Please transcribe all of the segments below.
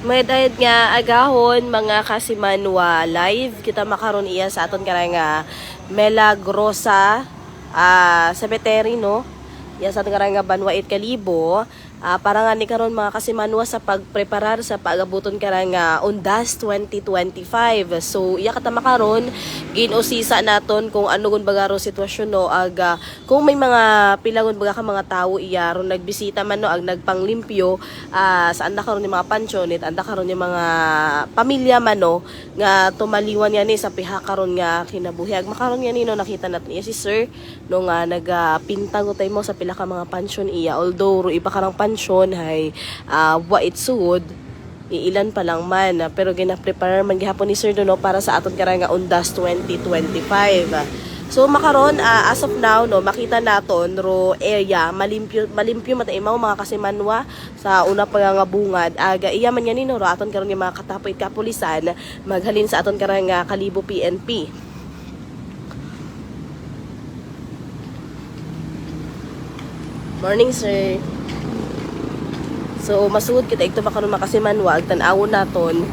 May dayad nga agahon mga kasimanwa live kita makaron iya sa aton karang nga Melagrosa ah cemetery no. Iya sa aton nga Banwa it Kalibo. Ah, para nga ni karon mga kasimanwa sa pagpreparar sa pagabuton karang nga Undas 2025. So iya kata makaron ginusisa naton kung ano gun bagaro sitwasyon no? Aga kung may mga pilangon baga ka mga tawo iya ron nagbisita man no? Ag nagpanglimpyo ah, sa anda karon ni mga pansyon it anda karon ni mga pamilya man no? Nga tumaliwan yan ni sa piha karon nga kinabuhi. Ag makaron yan ni no? Nakita natin iya si sir no? Nga nagapintang uh, mo sa pila ka mga pansyon iya. Although ro iba karang hay uh, wa itsud iilan pa lang man ah, pero gina-prepare man gihapon ni Sir Dono para sa aton karang nga Undas 2025 So makaron ah, as of now no makita naton ro area malimpyo malimpyo mata imaw mga kasimanwa sa una pa nga bungad aga iya man yan ro aton karon nga mga katapoy kapulisan maghalin sa aton karang nga Kalibo PNP. Morning sir. So masugod kita ito makaron makasimanwa ag tan-awon naton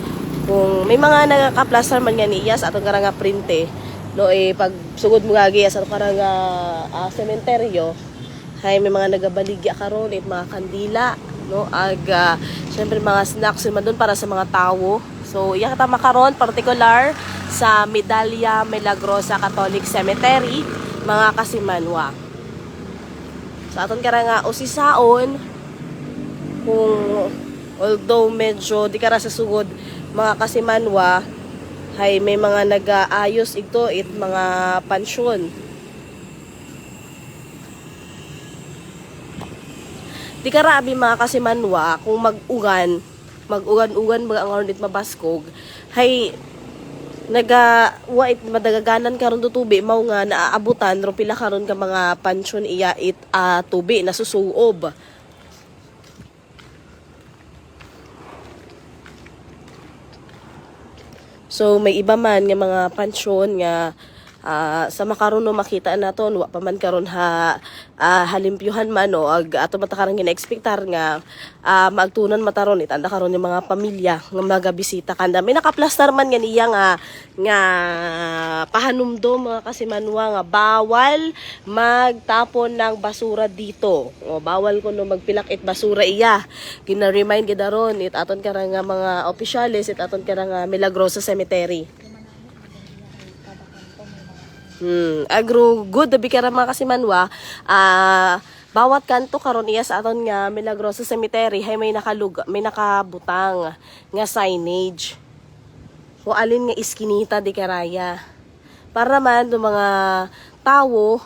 kung may mga nagakaplastar man nga niya sa atong karang nga printe no eh pag sugod mo gagi sa atong karang nga ah, sementeryo. Hay may mga nagabaligya karon it mga kandila no? Ag ah, syempre mga snacks man doon para sa mga tawo. So iya kata makaron particular sa Medalya Milagrosa Catholic Cemetery mga kasimanwa. Sa aton karang nga usisaon kung although medyo di kara sa sugod mga kasimanwa hay may mga nag-aayos ito it mga pansyon. Di kara abi mga kasimanwa kung mag-ugan mag-ugan-ugan mga ang it mabaskog hay naga wait madagaganan karon do tubi mao nga naaabutan ro pila karon ka mga pansyon iya it ah, tubi nasusuob So may iba man nga mga pansyon nga ah, sa makaron no makita naton wa pa man karon ha ah, halimpyuhan man no ag ato mata karang gina-expectar nga ah, maagtunan mataron itanda karon yung mga pamilya nga magabisita kanda may nakaplastar man nga niya nga nga pahanumdo mga kasimanwa nga bawal magtapon ng basura dito. O bawal ko no magpilakit basura iya. Gina-remind gid daron it aton karang nga mga opisyalis it aton karang nga Milagrosa Cemetery Hmm, agro good dabi kara mga kasimanwa. Ah, bawat kanto karon iya sa aton nga Milagrosa Cemetery hay may nakalug may nakabutang nga signage. O alin nga iskinita di karaya. Para man do mga tawo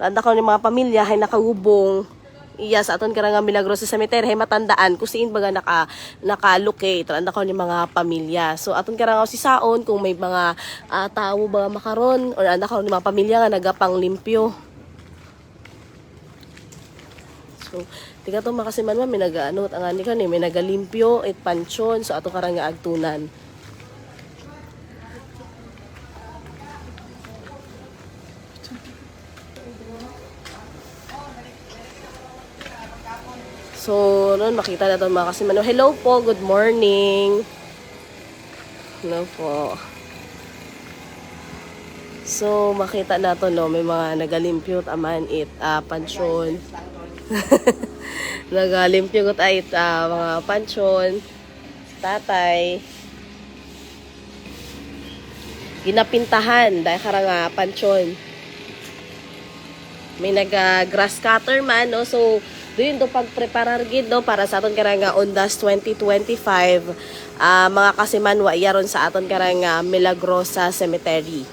tanda ko ni mga pamilya hay nakahubong iya sa aton karang nga Milagrosa Cemetery hay matandaan kung siin baga naka naka-locate tanda ko ni mga pamilya. So aton karang si saon kung may mga ah, tawo ba makaron or anda ko ni mga pamilya nga nagapang limpyo. So, tiga to makasiman man may nagaano ang ani kan may nagalimpyo it pansyon so ato karang agtunan. So, noon makita na to mga kasiman. Hello po, good morning. Hello po. So, makita na to, no, may mga nagalimpyo aman it ah, pansyon. nagalimpyo ko ay ah, mga pansyon. Tatay. Ginapintahan dahil karang nga pansyon. May naga grass cutter man, no? So, doon do pagpreparar gid do para sa aton karang nga Ondas 2025 ah mga kasimanwa iyaron sa aton karang nga Milagrosa Cemetery.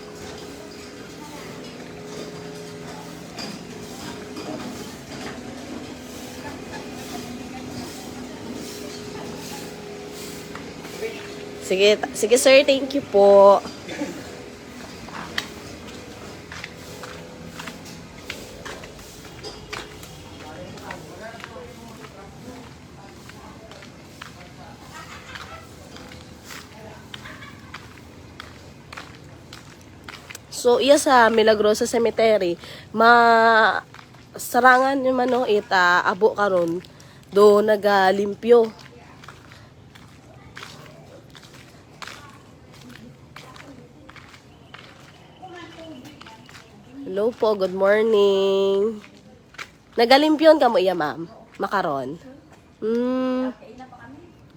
Sige, sige sir, thank you po. So, iya sa Milagrosa Cemetery, ma sarangan yung mano ita abo karon do nagalimpyo. Hello po, good morning. Nagalimpiyon ka mo iya, ma'am? Makaron? Mm.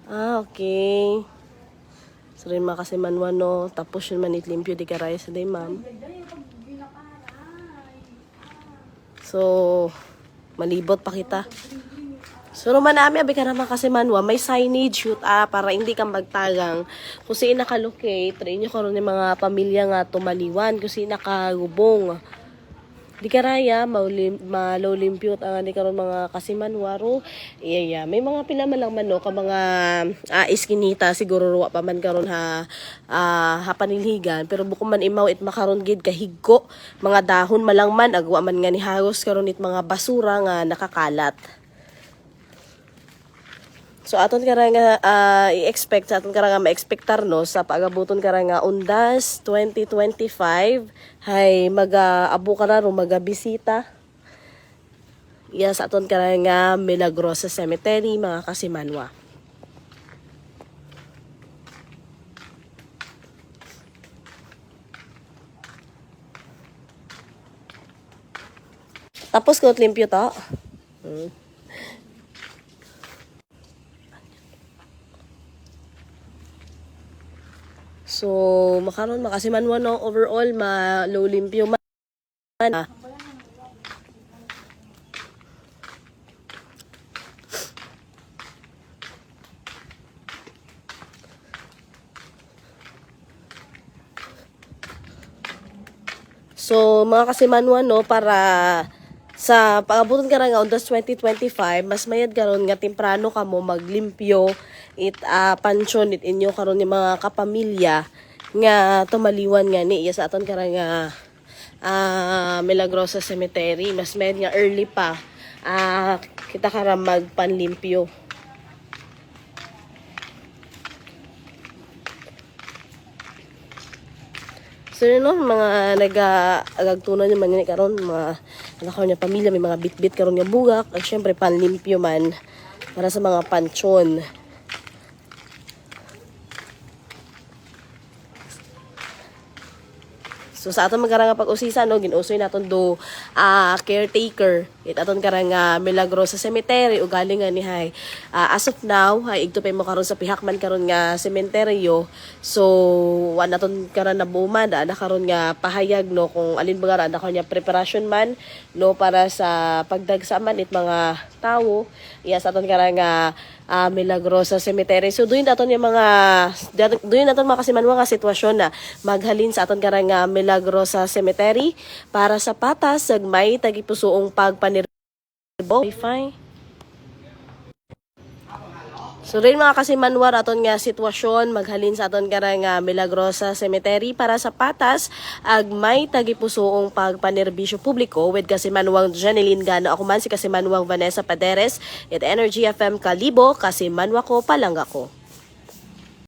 Ah, okay. So rin mga kasi manwano, tapos yun manit limpyo di karay sa day, ma'am. So, malibot pa kita. So, naman namin, abi ka naman kasi manwa, may signage shoot ah, para hindi ka magtagang. Kung saan nakalocate, try nyo karon ng mga pamilya nga tumaliwan, kung saan nakagubong. Di ka raya, maulim, malaw limpyot ang di karon mga kasimanwaro. Iya, iya. May mga pinamalang manok, ka mga ah, iskinita, siguro ruwa pa man karon ha, ah, hapanilhigan. Pero buko man imaw it makaron gid kahigko, mga dahon malang man, agwa man nga ni karon it mga basura nga nakakalat. So aton kara nga ah, i-expect aton kara nga ma-expectar no sa pagabuton kara nga undas 2025 hay mag-abo kara ro magabisita. Sa aton kara nga Milagrosa Cemetery mga kasimanwa. Tapos ko limpyo to. Hmm. So, makaroon makasimanwa no overall ma low limpyo man. Ah. So, mga kasimanwa no para sa pangabuton ka nga on 2025 mas mayad karon nga temprano ka mo maglimpyo it uh, pansyon it inyo karon ni mga kapamilya nga tumaliwan nga ni iya sa aton kara nga ah, Milagrosa Cemetery. Mas mayad nga early pa ah, kita kara magpanlimpyo. So yun no, mga nag-agagtunan yung mga karon mga ko niya pamilya, may mga bit-bit karon nga bugak, at syempre panlimpyo man para sa mga pansyon. So sa aton magkaranga pag-usisa no ginusoy naton do ah, caretaker it aton karanga Milagrosa Cemetery ug galing nga ni hay Ah, as of now hay igtupay mo karon sa pihak man karon nga sementeryo so wa naton karon nabuman da na karon nga pahayag no kung alin ba na ko niya preparation man no para sa pagdagsa man it mga tawo iya sa aton karanga ah, Milagrosa Cemetery. So doon naton yung mga doon naton mga kasimanwa nga sitwasyon na maghalin sa aton karang nga Milagrosa Cemetery para sa patas sagmay tagipusoong pagpanirbo. Fine. So rin mga kasimanwar aton nga sitwasyon maghalin sa aton karang nga Milagrosa Cemetery para sa patas ag may tagipusoong pagpanerbisyo publiko with kasimanwang Janeline Gano ako man si kasimanwang Vanessa Paderes at Energy FM Kalibo kasimanwa ko palangga ko.